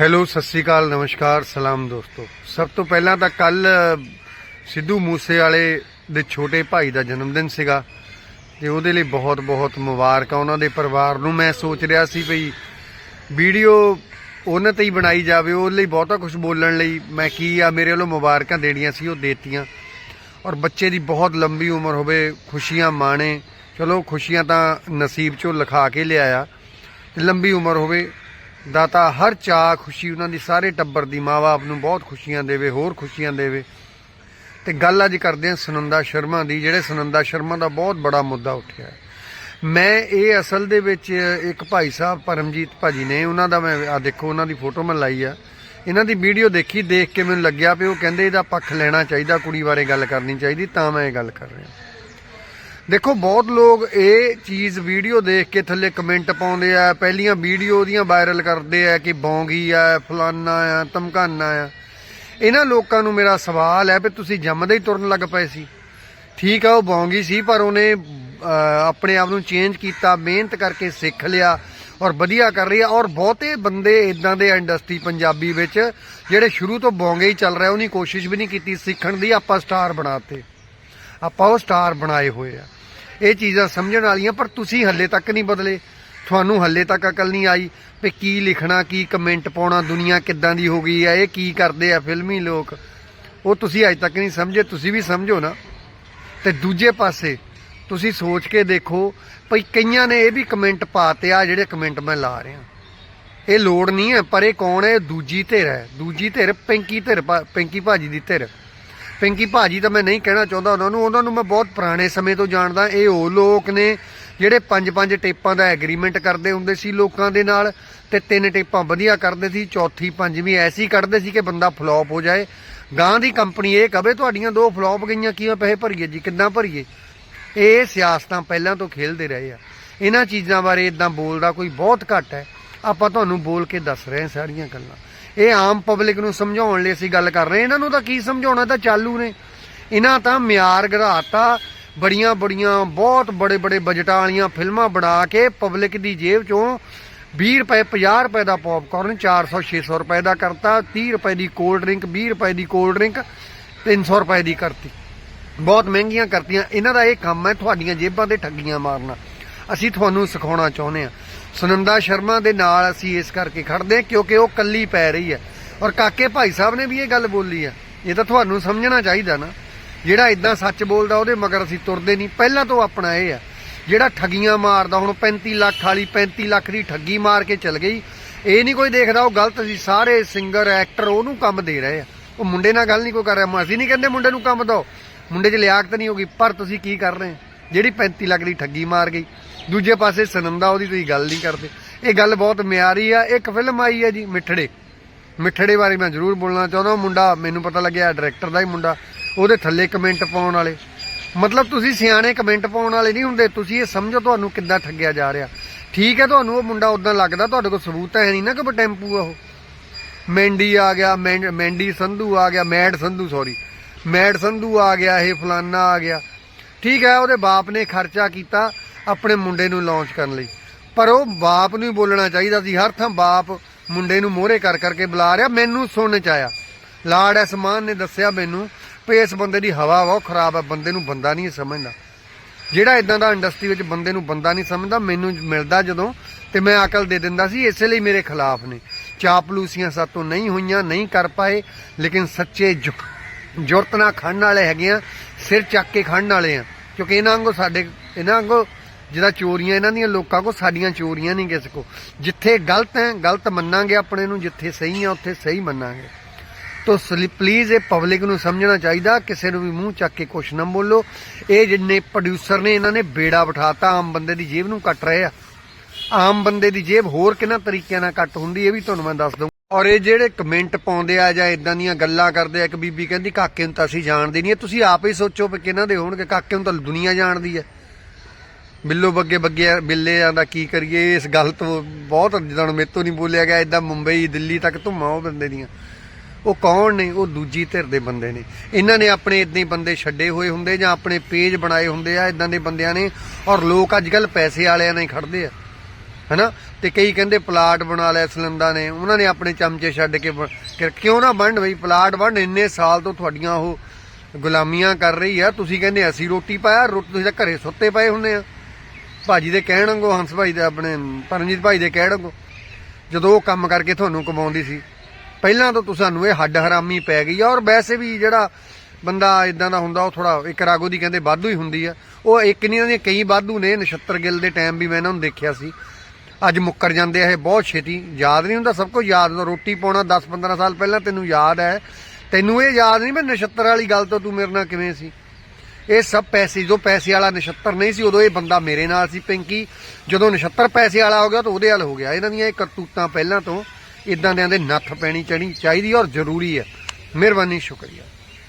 Hello, Sat Sri ਅਕਾਲ, ਨਮਸਕਾਰ, ਸਲਾਮ ਦੋਸਤੋ। ਸਭ ਤੋਂ ਪਹਿਲਾਂ ਤਾਂ ਕੱਲ ਸਿੱਧੂ ਮੂਸੇ ਵਾਲੇ ਦੇ ਛੋਟੇ ਭਾਈ ਦਾ ਜਨਮ ਦਿਨ ਸੀਗਾ ਤੇ ਉਹਦੇ ਲਈ ਬਹੁਤ ਬਹੁਤ ਮੁਬਾਰਕਾਂ ਉਹਨਾਂ ਦੇ ਪਰਿਵਾਰ ਨੂੰ ਮੈਂ ਸੋਚ ਰਿਹਾ ਸੀ ਭਈ ਵੀਡੀਓ ਉਹਨਾਂ ਤੇ ਹੀ ਬਣਾਈ ਜਾਵੇ, ਉਹ ਲਈ ਬਹੁਤਾ ਕੁਝ ਬੋਲਣ ਲਈ ਮੈਂ ਕੀ ਆ, ਮੇਰੇ ਵੱਲੋਂ ਮੁਬਾਰਕਾਂ ਦੇਣੀਆਂ ਸੀ, ਉਹ ਦੇਤੀਆਂ। ਔਰ ਬੱਚੇ ਦੀ ਬਹੁਤ ਲੰਬੀ ਉਮਰ ਹੋਵੇ, ਖੁਸ਼ੀਆਂ ਮਾਣੇ। ਚਲੋ, ਖੁਸ਼ੀਆਂ ਤਾਂ ਨਸੀਬ ਚੋਂ ਲਿਖਾ ਕੇ ਲਿਆਇਆ। ਤੇ ਲੰਬੀ ਉਮਰ ਹੋਵੇ ਦਾਤਾ ਹਰ ਚਾਹ ਖੁਸ਼ੀ ਉਹਨਾਂ ਦੀ, ਸਾਰੇ ਟੱਬਰ ਦੀ, ਮਾਂ-ਬਾਪ ਨੂੰ ਬਹੁਤ ਖੁਸ਼ੀਆਂ ਦੇਵੇ, ਹੋਰ ਖੁਸ਼ੀਆਂ ਦੇਵੇ। ਤੇ ਗੱਲ ਅੱਜ ਕਰਦੇ ਹਾਂ ਸੁਨੰਦਾ ਸ਼ਰਮਾ ਦੀ, ਜਿਹੜੇ ਸੁਨੰਦਾ ਸ਼ਰਮਾ ਦਾ ਬਹੁਤ ਬੜਾ ਮੁੱਦਾ ਉੱਠਿਆ ਹੈ। ਮੈਂ ਇਹ ਅਸਲ ਦੇ ਵਿੱਚ ਇੱਕ ਭਾਈ ਸਾਹਿਬ ਪਰਮਜੀਤ ਭਾਜੀ ਨੇ, ਉਹਨਾਂ ਦਾ ਮੈਂ ਆ ਦੇਖੋ, ਉਹਨਾਂ ਦੀ ਫੋਟੋ ਮੈਂ ਲਾਈ ਆ। ਇਹਨਾਂ ਦੀ ਵੀਡੀਓ ਦੇਖੀ, ਦੇਖ ਕੇ ਮੈਨੂੰ ਲੱਗਿਆ ਵੀ ਉਹ ਕਹਿੰਦੇ ਇਹਦਾ ਪੱਖ ਲੈਣਾ ਚਾਹੀਦਾ, ਕੁੜੀ ਬਾਰੇ ਗੱਲ ਕਰਨੀ ਚਾਹੀਦੀ, ਤਾਂ ਮੈਂ ਇਹ ਗੱਲ ਕਰ ਰਿਹਾ। ਦੇਖੋ, ਬਹੁਤ ਲੋਕ ਇਹ ਚੀਜ਼ ਵੀਡੀਓ ਦੇਖ ਕੇ ਥੱਲੇ ਕਮੈਂਟ ਪਾਉਂਦੇ ਆ, ਪਹਿਲੀਆਂ ਵੀਡੀਓ ਉਹਦੀਆਂ ਵਾਇਰਲ ਕਰਦੇ ਆ ਕਿ ਬੌਂਗੀ ਆ, ਫਲਾਨਾ ਆ, ਧਮਕਾਨਾ ਆ। ਇਹਨਾਂ ਲੋਕਾਂ ਨੂੰ ਮੇਰਾ ਸਵਾਲ ਹੈ ਵੀ ਤੁਸੀਂ ਜੰਮਦੇ ਹੀ ਤੁਰਨ ਲੱਗ ਪਏ ਸੀ। ਠੀਕ ਆ, ਉਹ ਬੌਂਗੀ ਸੀ, ਪਰ ਉਹਨੇ ਆਪਣੇ ਆਪ ਨੂੰ ਚੇਂਜ ਕੀਤਾ, ਮਿਹਨਤ ਕਰਕੇ ਸਿੱਖ ਲਿਆ ਔਰ ਵਧੀਆ ਕਰ ਰਹੀ ਆ। ਔਰ ਬਹੁਤੇ ਬੰਦੇ ਇਦਾਂ ਦੇ ਇੰਡਸਟਰੀ ਪੰਜਾਬੀ ਵਿੱਚ, ਜਿਹੜੇ ਸ਼ੁਰੂ ਤੋਂ ਬੌਂਗੇ ਹੀ ਚੱਲ ਰਿਹਾ ਉਹਨੀ ਕੋਸ਼ਿਸ਼ ਵੀ ਨਹੀਂ ਕੀਤੀ ਸਿੱਖਣ ਦੀ, ਆਪਾਂ ਸਟਾਰ ਬਣਾਤੇ। ਆਪਾਂ ਉਹ ਸਟਾਰ ਬਣਾਏ ਹੋਏ ਆ। ਇਹ ਚੀਜ਼ਾਂ ਸਮਝਣ ਵਾਲੀਆਂ, ਪਰ ਤੁਸੀਂ ਹੱਲੇ ਤੱਕ ਨਹੀਂ ਬਦਲੇ। ਤੁਹਾਨੂੰ ਹੱਲੇ ਤੱਕ ਅਕਲ ਨਹੀਂ ਆਈ ਵੀ ਕੀ ਲਿਖਣਾ, ਕੀ ਕਮੈਂਟ ਪਾਉਣਾ, ਦੁਨੀਆ ਕਿੱਦਾਂ ਦੀ ਹੋ ਗਈ ਹੈ, ਇਹ ਕੀ ਕਰਦੇ ਆ ਫਿਲਮੀ ਲੋਕ। ਉਹ ਤੁਸੀਂ ਅਜੇ ਤੱਕ ਨਹੀਂ ਸਮਝੇ, ਤੁਸੀਂ ਵੀ ਸਮਝੋ ਨਾ। ਤੇ ਦੂਜੇ ਪਾਸੇ, ਤੁਸੀਂ ਸੋਚ ਕੇ ਦੇਖੋ ਭਈ ਕਈਆਂ ਨੇ ਇਹ ਵੀ ਕਮੈਂਟ ਪਾਤੇ ਆ, ਜਿਹੜੇ ਕਮੈਂਟ ਮੈਂ ਲਾ ਰਿਹਾ। ਇਹ ਲੋੜ ਨਹੀਂ ਹੈ, ਪਰ ਇਹ ਕੌਣ ਹੈ? ਇਹ ਦੂਜੀ ਧਿਰ ਹੈ। ਦੂਜੀ ਧਿਰ, ਪਿੰਕੀ ਧਿਰ, ਭਾ- ਪਿੰਕੀ ਭਾਜੀ ਦੀ ਧਿਰ। ਪਿੰਕੀ ਭਾਜੀ ਤਾਂ ਮੈਂ ਨਹੀਂ ਕਹਿਣਾ ਚਾਹੁੰਦਾ ਉਹਨਾਂ ਨੂੰ ਉਹਨਾਂ ਨੂੰ ਮੈਂ ਬਹੁਤ ਪੁਰਾਣੇ ਸਮੇਂ ਤੋਂ ਜਾਣਦਾ, ਇਹ ਉਹ ਲੋਕ ਨੇ ਜਿਹੜੇ ਪੰਜ ਪੰਜ ਟੇਪਾਂ ਦਾ ਐਗਰੀਮੈਂਟ ਕਰਦੇ ਹੁੰਦੇ ਸੀ ਲੋਕਾਂ ਦੇ ਨਾਲ ਤੇ ਤਿੰਨ ਟੇਪਾਂ ਵਧੀਆ ਕਰਦੇ ਸੀ, ਚੌਥੀ, ਪੰਜਵੀਂ ਐਸੀ ਕੱਢਦੇ ਸੀ ਕਿ ਬੰਦਾ ਫਲॉप ਹੋ ਜਾਏ। ਗਾਂ ਦੀ ਕੰਪਨੀ ਇਹ ਕਵੇ, ਤੁਹਾਡੀਆਂ ਦੋ ਫਲॉप ਗਈਆਂ, ਕਿਵੇਂ ਪੈਸੇ ਭਰੀਏ ਜੀ, ਕਿੱਦਾਂ ਭਰੀਏ? ਇਹ ਸਿਆਸਤਾਂ ਪਹਿਲਾਂ ਤੋਂ ਖੇਲਦੇ ਰਹੇ ਆ। ਇਹਨਾਂ ਚੀਜ਼ਾਂ ਬਾਰੇ ਇਦਾਂ ਬੋਲਦਾ ਕੋਈ ਬਹੁਤ ਘੱਟ ਹੈ। ਆਪਾਂ ਤੁਹਾਨੂੰ ਬੋਲ ਕੇ ਦੱਸ ਰਹੇ ਹਾਂ ਸਾਰੀਆਂ ਗੱਲਾਂ। ਇਹ ਆਮ ਪਬਲਿਕ ਨੂੰ ਸਮਝਾਉਣ ਲਈ ਅਸੀਂ ਗੱਲ ਕਰ ਰਹੇ ਇਹਨਾਂ ਨੂੰ ਤਾਂ ਕੀ ਸਮਝਾਉਣਾ? ਤਾਂ ਚਾਲੂ ਨੇ। ਇਹਨਾਂ ਤਾਂ ਮਿਆਰ ਘੜਾਤਾ ਬੜੀਆਂ ਬੜੀਆਂ, ਬਹੁਤ ਬੜੇ ਬੜੇ ਬਜਟਾਂ ਵਾਲੀਆਂ ਫਿਲਮਾਂ ਬਣਾ ਕੇ ਪਬਲਿਕ ਦੀ ਜੇਬ ਚੋਂ 20 ਰੁਪਏ 50 ਰੁਪਏ ਦਾ ਪੌਪਕਾਰਨ 400 600 ਰੁਪਏ ਦਾ ਕਰਤਾ 30 ਰੁਪਏ ਦੀ ਕੋਲਡ ਡਰਿੰਕ 20 ਰੁਪਏ ਦੀ ਕੋਲਡ ਡਰਿੰਕ 300 ਰੁਪਏ ਦੀ ਕਰਤੀ। ਬਹੁਤ ਮਹਿੰਗੀਆਂ ਕਰਤੀਆਂ। ਇਹਨਾਂ ਦਾ ਇਹ ਕੰਮ ਹੈ ਤੁਹਾਡੀਆਂ ਜੇਬਾਂ ਤੇ ਠੱਗੀਆਂ ਮਾਰਨਾ। ਅਸੀਂ ਤੁਹਾਨੂੰ ਸਿਖਾਉਣਾ ਚਾਹੁੰਦੇ ਹਾਂ। ਸੁਨੰਦਾ ਸ਼ਰਮਾ ਦੇ ਨਾਲ ਅਸੀਂ ਇਸ ਕਰਕੇ ਖੜਦੇ ਹਾਂ ਕਿਉਂਕਿ ਉਹ ਕੱਲੀ ਪੈ ਰਹੀ ਹੈ। ਔਰ ਕਾਕੇ ਭਾਈ ਸਾਹਿਬ ਨੇ ਵੀ ਇਹ ਗੱਲ ਬੋਲੀ ਹੈ। ਇਹ ਤਾਂ ਤੁਹਾਨੂੰ ਸਮਝਣਾ ਚਾਹੀਦਾ ਨਾ। ਜਿਹੜਾ ਇਦਾਂ ਸੱਚ ਬੋਲਦਾ ਉਹਦੇ ਮਗਰ ਅਸੀਂ ਤੁਰਦੇ ਨਹੀਂ। ਪਹਿਲਾਂ ਤੋਂ ਆਪਣਾ ਇਹ ਆ ਜਿਹੜਾ ਠੱਗੀਆਂ ਮਾਰਦਾ, ਹੁਣ 35 ਲੱਖ ਵਾਲੀ 35 ਲੱਖ ਦੀ ਠੱਗੀ ਮਾਰ ਕੇ ਚਲ ਗਈ। ਇਹ ਨਹੀਂ ਕੋਈ ਦੇਖਦਾ ਉਹ ਗਲਤ ਸੀ। ਸਾਰੇ ਸਿੰਗਰ, ਐਕਟਰ ਉਹਨੂੰ ਕੰਮ ਦੇ ਰਹੇ ਆ। ਉਹ ਮੁੰਡੇ ਨਾਲ ਗੱਲ ਨਹੀਂ ਕੋਈ ਕਰ ਰਿਹਾ। ਅਸੀਂ ਨਹੀਂ ਕਹਿੰਦੇ ਮੁੰਡੇ ਨੂੰ ਕੰਮ ਦਿਓ। ਮੁੰਡੇ 'ਚ ਲਿਆਕਤ ਨਹੀਂ ਹੋਗੀ ਪਰ ਤੁਸੀਂ ਕੀ ਕਰ ਰਹੇ ਜਿਹੜੀ 35 ਲੱਖ ਦੀ ਠੱਗੀ ਮਾਰ ਗਈ। ਦੂਜੇ ਪਾਸੇ ਸਨੰਦਾ ਉਹਦੀ ਤੁਸੀਂ ਗੱਲ ਨਹੀਂ ਕਰਦੇ। ਇਹ ਗੱਲ ਬਹੁਤ ਮਿਆਰੀ ਆ, ਇੱਕ ਫਿਲਮ ਆਈ ਹੈ ਜੀ, ਮਿੱਠੜੇ। ਮਿੱਠੜੇ ਬਾਰੇ ਮੈਂ ਜ਼ਰੂਰ ਬੋਲਣਾ ਚਾਹੁੰਦਾ, ਉਹ ਮੁੰਡਾ, ਮੈਨੂੰ ਪਤਾ ਲੱਗਿਆ ਡਾਇਰੈਕਟਰ ਦਾ ਹੀ ਮੁੰਡਾ, ਉਹਦੇ ਥੱਲੇ ਕਮੈਂਟ ਪਾਉਣ ਵਾਲੇ। ਮਤਲਬ ਤੁਸੀਂ ਸਿਆਣੇ ਕਮੈਂਟ ਪਾਉਣ ਵਾਲੇ ਨਹੀਂ ਹੁੰਦੇ, ਤੁਸੀਂ ਇਹ ਸਮਝੋ ਤੁਹਾਨੂੰ ਕਿੱਦਾਂ ਠੱਗਿਆ ਜਾ ਰਿਹਾ। ਠੀਕ ਹੈ, ਤੁਹਾਨੂੰ ਉਹ ਮੁੰਡਾ ਉਦਾਂ ਲੱਗਦਾ, ਤੁਹਾਡੇ ਕੋਲ ਸਬੂਤ ਹੈ ਨਹੀਂ ਨਾ ਕਿ ਟੈਂਪੂ ਆ ਉਹ। ਮੈਂਡੀ ਆ ਗਿਆ ਮੈਂਡ- ਮੈਂਡੀ ਸੰਧੂ ਆ ਗਿਆ, Mad Sandhu sorry Mad Sandhu ਆ ਗਿਆ, ਇਹ ਫਲਾਨਾ ਆ ਗਿਆ। ਠੀਕ ਹੈ, ਉਹਦੇ ਬਾਪ ਨੇ ਖਰਚਾ ਕੀਤਾ ਆਪਣੇ ਮੁੰਡੇ ਨੂੰ ਲਾਂਚ ਕਰਨ ਲਈ। ਪਰ ਉਹ ਬਾਪ ਨੂੰ ਹੀ ਬੋਲਣਾ ਚਾਹੀਦਾ ਸੀ। ਹਰ ਥਾਂ ਬਾਪ ਮੁੰਡੇ ਨੂੰ ਮੋਹਰੇ ਕਰ ਕਰਕੇ ਬੁਲਾ ਰਿਹਾ। ਮੈਨੂੰ ਸੁਣਨ ਚ ਆਇਆ। ਲਾਰਡ ਐਸਮਾਨ ਨੇ ਦੱਸਿਆ ਮੈਨੂੰ ਵੀ ਇਸ ਬੰਦੇ ਦੀ ਹਵਾ ਬਹੁਤ ਖਰਾਬ ਹੈ ਬੰਦੇ ਨੂੰ ਬੰਦਾ ਨਹੀਂ ਸਮਝਦਾ। ਜਿਹੜਾ ਇਦਾਂ ਦਾ ਇੰਡਸਟਰੀ ਵਿੱਚ ਬੰਦੇ ਨੂੰ ਬੰਦਾ ਨਹੀਂ ਸਮਝਦਾ, ਮੈਨੂੰ ਮਿਲਦਾ ਜਦੋਂ ਤੇ ਮੈਂ ਅਕਲ ਦੇ ਦਿੰਦਾ ਸੀ, ਇਸੇ ਲਈ ਮੇਰੇ ਖਿਲਾਫ ਨੇ। ਚਾਪਲੂਸੀਆਂ ਸਾਤੋਂ ਨਹੀਂ ਹੋਈਆਂ, ਨਹੀਂ ਕਰ ਪਾਏ, ਲੇਕਿਨ ਸੱਚੇ ਜੁ- ਜੁਰਤ ਨਾਲ ਖੜਨ ਵਾਲੇ ਹੈਗੇ ਆ, ਸਿਰ ਚੱਕ ਕੇ ਖੜਨ ਵਾਲੇ ਆ। ਕਿਉਂਕਿ ਇਹਨਾਂ ਵਾਂਗੋ ਸਾਡੇ ਇਹਨਾਂ ਵਾਂਗੂ ਜਿਹਦਾ ਚੋਰੀਆਂ ਇਹਨਾਂ ਦੀਆਂ, ਲੋਕਾਂ ਕੋ ਸਾਡੀਆਂ ਚੋਰੀਆਂ ਨਹੀਂ ਕਿਸੇ ਕੋ ਜਿੱਥੇ ਗਲਤ ਹੈ, ਗਲਤ ਮੰਨਾਂਗੇ ਆਪਣੇ ਨੂੰ, ਜਿੱਥੇ ਸਹੀ ਹੈ ਉੱਥੇ ਸਹੀ ਮੰਨਾਂਗੇ। ਤੋ ਪਲੀਜ਼ ਇਹ ਪਬਲਿਕ ਨੂੰ ਸਮਝਣਾ ਚਾਹੀਦਾ, ਕਿਸੇ ਨੂੰ ਵੀ ਮੂੰਹ ਚੱਕ ਕੇ ਕੁਛ ਨਾ ਬੋਲੋ। ਇਹ ਜਿੰਨੇ ਪ੍ਰੋਡਿਊਸਰ ਨੇ, ਇਹਨਾਂ ਨੇ ਬੇੜਾ ਬਿਠਾਤਾ, ਆਮ ਬੰਦੇ ਦੀ ਜੇਬ ਨੂੰ ਕੱਟ ਰਹੇ ਆ। ਆਮ ਬੰਦੇ ਦੀ ਜੇਬ ਹੋਰ ਕਿੰਨਾ ਤਰੀਕਿਆਂ ਨਾਲ ਕੱਟ ਹੁੰਦੀ, ਇਹ ਵੀ ਤੁਹਾਨੂੰ ਮੈਂ ਦੱਸ ਦਊਂ। ਔਰ ਇਹ ਜਿਹੜੇ ਕਮੈਂਟ ਪਾਉਂਦੇ ਆ ਜਾਂ ਇਦਾਂ ਦੀਆਂ ਗੱਲਾਂ ਕਰਦੇ ਆ, ਇੱਕ ਬੀਬੀ ਕਹਿੰਦੀ, ਕਾਕੇ ਨੂੰ ਤਾਂ ਅਸੀਂ ਜਾਣਦੇ ਨਹੀਂ ਤੁਸੀਂ ਆਪ ਹੀ ਸੋਚੋ ਕਿ ਕਿਹਨਾਂ ਦੇ ਹੋਣਗੇ, ਕਾਕੇ ਨੂੰ ਤਾਂ ਦੁਨੀਆ ਜਾਣਦੀ ਹੈ। ਬਿੱਲੋ ਬੱਗੇ ਬੱਗੇ ਬਿੱਲਿਆਂ ਦਾ ਕੀ ਕਰੀਏ? ਇਸ ਗੱਲ ਤੋਂ ਬਹੁਤ ਜਿੱਦਾਂ ਹੁਣ ਮੇਰੇ ਤੋਂ ਨਹੀਂ ਬੋਲਿਆ ਗਿਆ ਇਦਾਂ ਮੁੰਬਈ, ਦਿੱਲੀ ਤੱਕ ਧੁੰਮਾਂ ਉਹ ਬੰਦੇ ਦੀਆਂ। ਉਹ ਕੌਣ ਨੇ? ਉਹ ਦੂਜੀ ਧਿਰ ਦੇ ਬੰਦੇ ਨੇ। ਇਹਨਾਂ ਨੇ ਆਪਣੇ ਇਦਾਂ ਹੀ ਬੰਦੇ ਛੱਡੇ ਹੋਏ ਹੁੰਦੇ ਜਾਂ ਆਪਣੇ ਪੇਜ ਬਣਾਏ ਹੁੰਦੇ ਆ ਇਦਾਂ ਦੇ ਬੰਦਿਆਂ ਨੇ, ਔਰ ਲੋਕ ਅੱਜ ਕੱਲ ਪੈਸੇ ਵਾਲਿਆਂ ਨਾਲ ਹੀ ਖੜਦੇ ਆ। ਹਨਾ? ਤੇ ਕਈ ਕਹਿੰਦੇ ਪਲਾਟ ਬਣਾ ਲਿਆ ਸਿਲੰਦਾ ਨੇ, ਉਹਨਾਂ ਨੇ ਆਪਣੇ ਚਮਚੇ ਛੱਡ ਕੇ ਕਿਉਂ ਨਾ ਵੰਡ ਬਈ, ਪਲਾਟ ਵੰਡ, ਇੰਨੇ ਸਾਲ ਤੋਂ ਤੁਹਾਡੀਆਂ ਉਹ ਗੁਲਾਮੀਆਂ ਕਰ ਰਹੀ ਆ। ਤੁਸੀਂ ਕਹਿੰਦੇ ਅਸੀਂ ਰੋਟੀ ਪਾਇਆ, ਰੋਟੀ ਤੁਸੀਂ ਤਾਂ ਘਰੇ ਸੁੱਤੇ ਪਏ ਹੁੰਨੇ ਆ। ਭਾਜੀ ਦੇ ਕਹਿਣ ਵਾਂਗੂ, ਹੰਸ ਭਾਈ ਦੇ ਆਪਣੇ, ਪਰਮਜੀਤ ਭਾਈ ਦੇ ਕਹਿਣ ਵਾਂਗੂ, ਜਦੋਂ ਉਹ ਕੰਮ ਕਰਕੇ ਤੁਹਾਨੂੰ ਕਮਾਉਂਦੀ ਸੀ, ਪਹਿਲਾਂ ਤੋਂ ਤੁਸਾਂ ਨੂੰ ਇਹ ਹੱਡ ਹਰਾਮੀ ਪੈ ਗਈ ਆ, ਔਰ ਵੈਸੇ ਵੀ ਜਿਹੜਾ ਬੰਦਾ ਇਦਾਂ ਦਾ ਹੁੰਦਾ, ਉਹ ਥੋੜਾ ਇੱਕ ਰਾਗੋ ਦੀ ਕਹਿੰਦੇ ਵਾਧੂ ਹੀ ਹੁੰਦੀ ਆ। ਉਹ ਇੱਕ ਨਹੀਂ ਇਹਨਾਂ ਦੀਆਂ ਕਈ ਵਾਧੂ ਨੇ, ਨਛੱਤਰ ਗਿੱਲ ਦੇ ਟਾਈਮ ਵੀ ਮੈਂ ਇਹਨਾਂ ਨੂੰ ਦੇਖਿਆ ਸੀ। ਅੱਜ ਮੁੱਕਰ ਜਾਂਦੇ ਆ, ਇਹ ਬਹੁਤ ਛੇਤੀ ਯਾਦ ਨਹੀਂ ਹੁੰਦਾ, ਸਭ ਕੁਝ ਯਾਦ ਹੁੰਦਾ, ਰੋਟੀ ਪਾਉਣਾ 10 15 ਸਾਲ ਪਹਿਲਾਂ ਤੈਨੂੰ ਯਾਦ ਹੈ। ਤੈਨੂੰ ਇਹ ਯਾਦ ਨਹੀਂ, ਮੈਂ ਨਛੱਤਰ ਵਾਲੀ ਗੱਲ ਤੋਂ ਤੂੰ ਮੇਰੇ ਨਾਲ ਕਿਵੇਂ ਸੀ? ਇਹ ਸਭ ਪੈਸੇ, ਜਦੋਂ ਪੈਸੇ ਵਾਲਾ ਨਛੱਤਰ ਨਹੀਂ ਸੀ, ਉਦੋਂ ਇਹ ਬੰਦਾ ਮੇਰੇ ਨਾਲ ਸੀ, ਪਿੰਕੀ। ਜਦੋਂ ਨਛੱਤਰ ਪੈਸੇ ਵਾਲਾ ਹੋ ਗਿਆ, ਤਾਂ ਉਹਦੇ ਹਾਲ ਹੋ ਗਿਆ। ਇਹਨਾਂ ਦੀਆਂ ਇਹ ਕਰਤੂਤਾਂ ਪਹਿਲਾਂ ਤੋਂ ਇਦਾਂ ਦਿਆਂ ਦੇ ਨੱਥ ਪੈਣੀ ਚੜੀ ਚਾਹੀਦੀ ਔਰ ਜ਼ਰੂਰੀ ਹੈ। ਮਿਹਰਬਾਨੀ, ਸ਼ੁਕਰੀਆ।